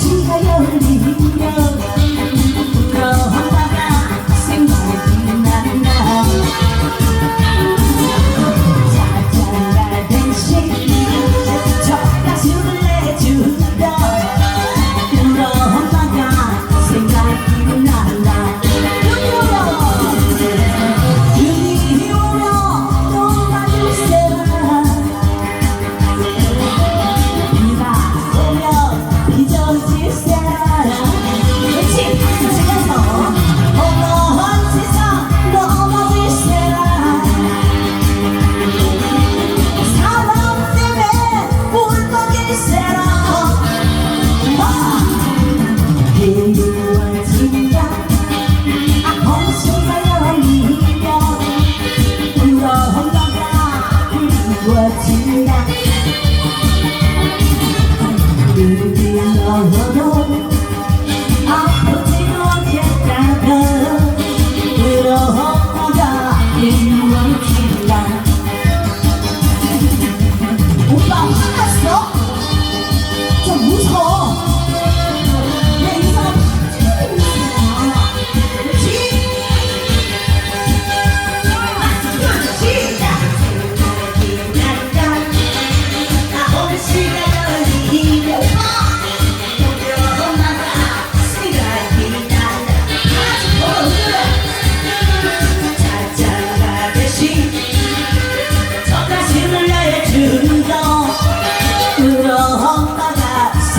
시가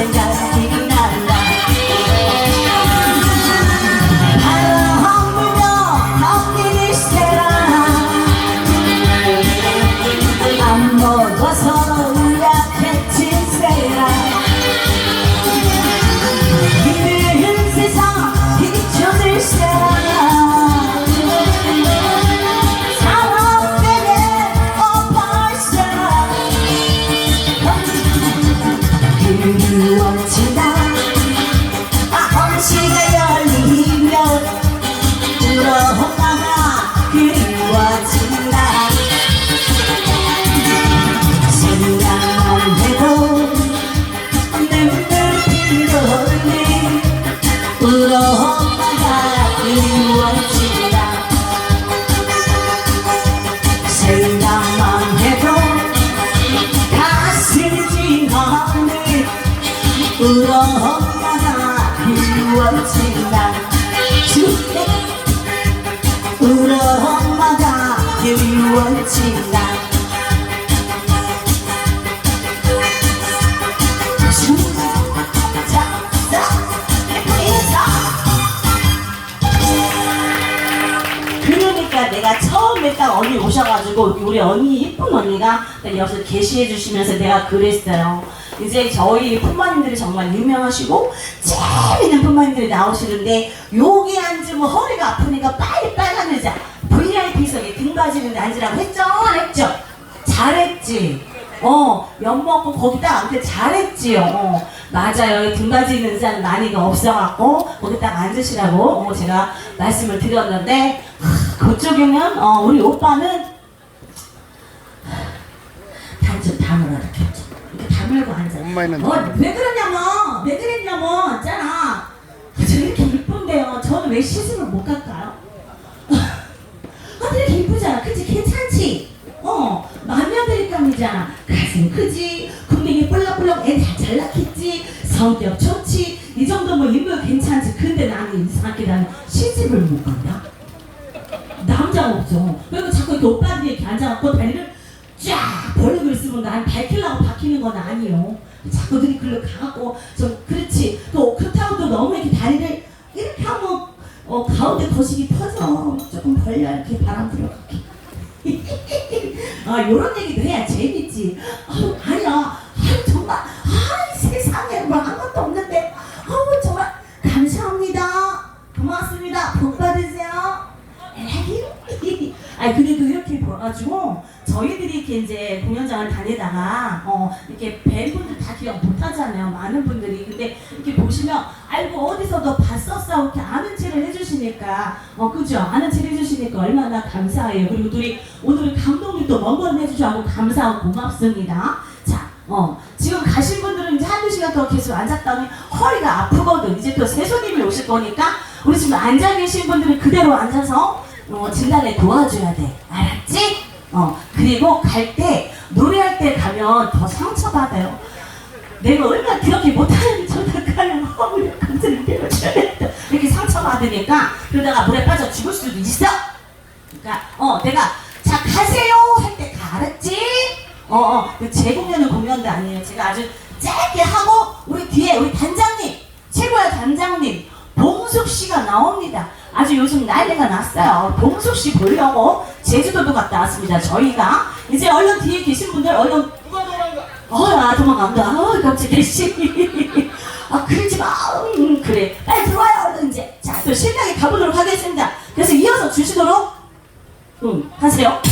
엄 처음에 딱 언니 오셔가지고 우리 언니 이쁜 언니가 딱 여기서 게시해 주시면서 내가 그랬어요. 이제 저희 품마님들이 정말 유명하시고 재미있는 품마님들이 나오시는데 여기 앉으면 허리가 아프니까 빨리 빨간 의자 VIP석에 등 빠지는데 앉으라고 했죠? 안 했죠? 잘했지. 어, 엿 먹고 거기다 앉게 잘했지요. 어, 맞아요. 등 빠지는 의자는 많이가 없어갖고 거기 딱 앉으시라고 어, 제가 말씀을 드렸는데 하, 그쪽에는 어, 우리 오빠는 단좀 다물어 이렇게 이렇게 다물고 앉아. 엄마는 어, 왜 그러냐면 왜 그랬냐면 있잖아. 아, 저 이렇게 이쁜데요. 저는 왜 시집을 못 갈까요? 아, 되게 이쁘잖아. 그치? 괜찮지? 어, 마녀들감이잖아. 가슴 크지? 군뱅이 볼락볼락 애다잘 낳겠지? 성격 좋지? 이 정도면 인물 괜찮지? 근데 나는 이상하게 나는 시집을 못 간다? 없죠. 그리고 자꾸 이렇게 오빠들이 이렇게 앉아갖고 다리를 쫙 벌리고 있으면 난 밝히려고 박히는 건 아니요. 자꾸 글로 가갖고 좀 그렇지. 또 그렇다고 또 너무 이렇게 다리를 이렇게 하면 어, 가운데 거식이 터져. 조금 벌려 이렇게 바람 들어가게. 아 요런 얘기도 해야 재밌지. 아 봐가지고 저희들이 이렇게 이제 공연장을 다니다가 어 이렇게 밴분들 다 기억 못하잖아요 많은 분들이. 근데 이렇게 보시면 아이고 어디서도 봤었어. 이렇게 아는 체를 해주시니까. 어 그죠? 아는 체를 해주시니까 얼마나 감사해요. 그리고 또 우리 오늘 감독님 또먼걸 해주셔서 감사하고 고맙습니다. 자 어, 지금 가신 분들은 이제 한두 시간 더 계속 앉았더니 허리가 아프거든. 이제 또 새 손님이 오실 거니까 우리 지금 앉아 계신 분들은 그대로 앉아서 어, 진단에 도와줘야 돼. 알았지? 어, 그리고 갈 때, 노래할 때 가면 더 상처받아요. 내가 얼마나 그렇게 못하는 저작가를 허물을 감정을 배워줘야겠다. 이렇게 상처받으니까 그러다가 물에 빠져 죽을 수도 있어. 그러니까 어 내가 자 가세요 할 때 가 알았지? 어 어 제 공연은 공연도 아니에요. 제가 아주 짧게 하고 우리 뒤에 우리 단장님 최고의 단장님 봉숙 씨가 나옵니다. 아주 요즘 난리가 났어요. 봉숙 씨 보려고 제주도도 갔다 왔습니다. 저희가 이제 얼른 뒤에 계신 분들 얼른? 어야 도망간다. 어 깜짝이야 씨. 아 그러지 마. 음, 그래 빨리 들어와요 얼른 이제. 자또 실력에 가보도록 하겠습니다. 그래서 이어서 주시도록 응 하세요.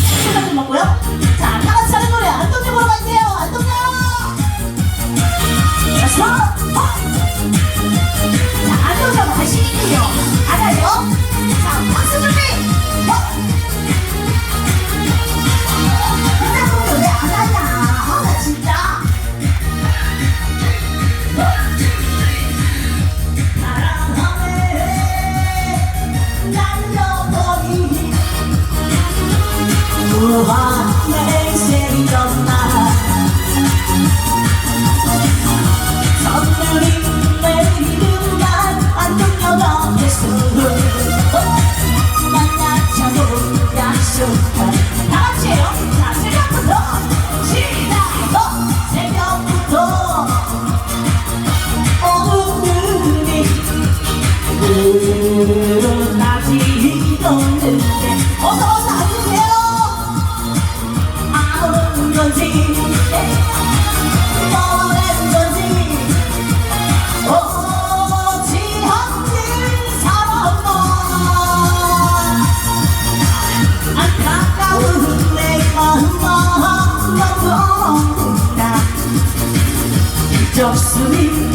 접수이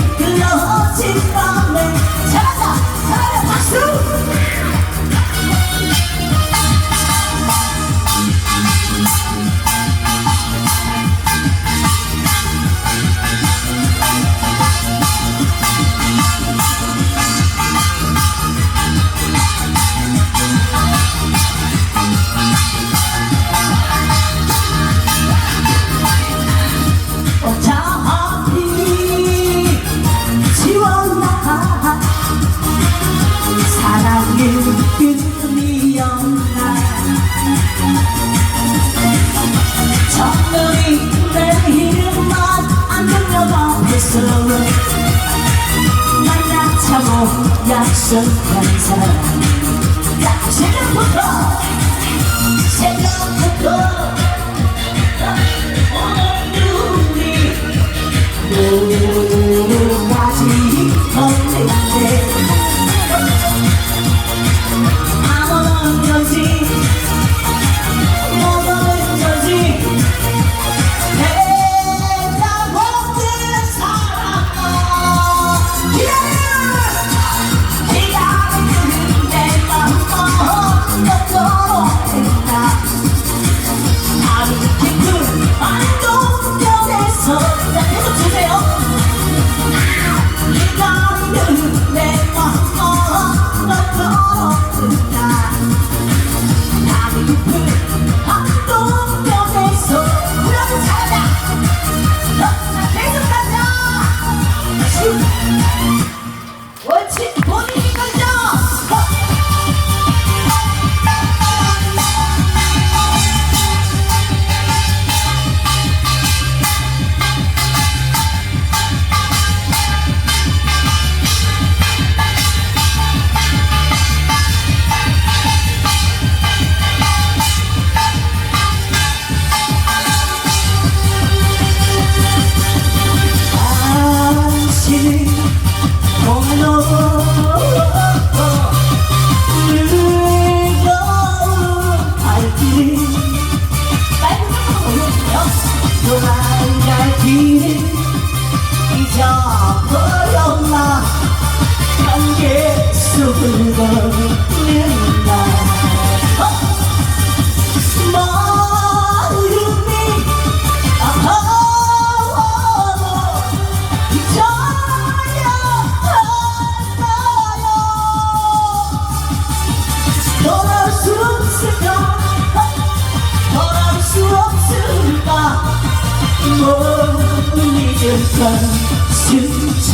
만나자고 약속한 사람. 자 새벽부터! 새벽부터! 오늘 눈이 없는데 안 두 불고 는다 마음이 아파도 잊어야 한다요 돌아올 수 없을까 돌아올 수 없을까 못 잊을까 슬쩍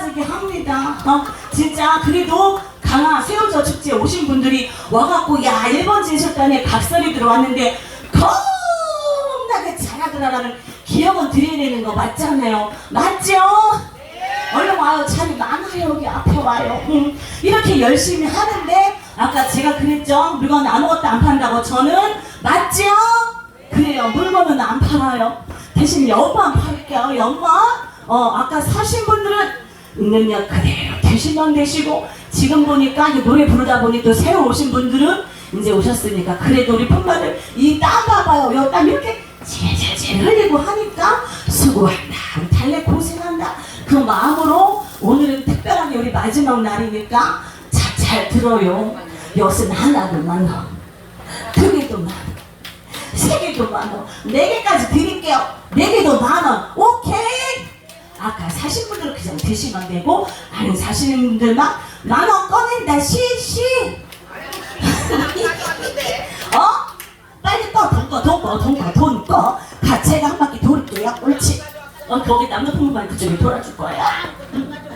빠지게 합니다. 어, 진짜 그래도 강화 축제에 오신 분들이 와갖고 야 1번 진실단에 각설이 들어왔는데 겁나게 잘하더라라는 기억은 되는 거 맞잖아요. 맞죠? 얼른 와요. 자리 많아요. 여기 앞에 와요. 음, 이렇게 열심히 하는데 아까 제가 그랬죠. 물건 아무것도 안 판다고 저는 맞죠? 그래요. 물건은 안 팔아요. 대신 연만 팔게요. 연만. 어 아까 사신 분들은 능력 그대로 되시면 되시고 지금 보니까 노래 부르다 보니 또 새로 오신 분들은 이제 오셨으니까 그래도 우리 품바들 이땀 봐봐요. 요 땀 이렇게 제제제 흘리고 하니까 수고한다. 달래 고생한다. 그 마음으로 오늘은 특별하게 우리 마지막 날이니까 자, 잘 들어요. 엿은 하나도 많아. 두 개도 많아. 세 개도 만 원, 네 개까지 드릴게요. 네 개도 만 원, 오케이. 아까 사신 분들은 그냥 드시면 되고, 아니 사시는 분들만 만원 꺼낸다, 시시. 어? 빨리 꺼, 돈 꺼, 돈 꺼, 돈 꺼, 돈 꺼. 가, 제가 한 바퀴 돌릴게요. 옳지. 어, 거기 남자친구만 그쪽에 돌아줄 거야. 응.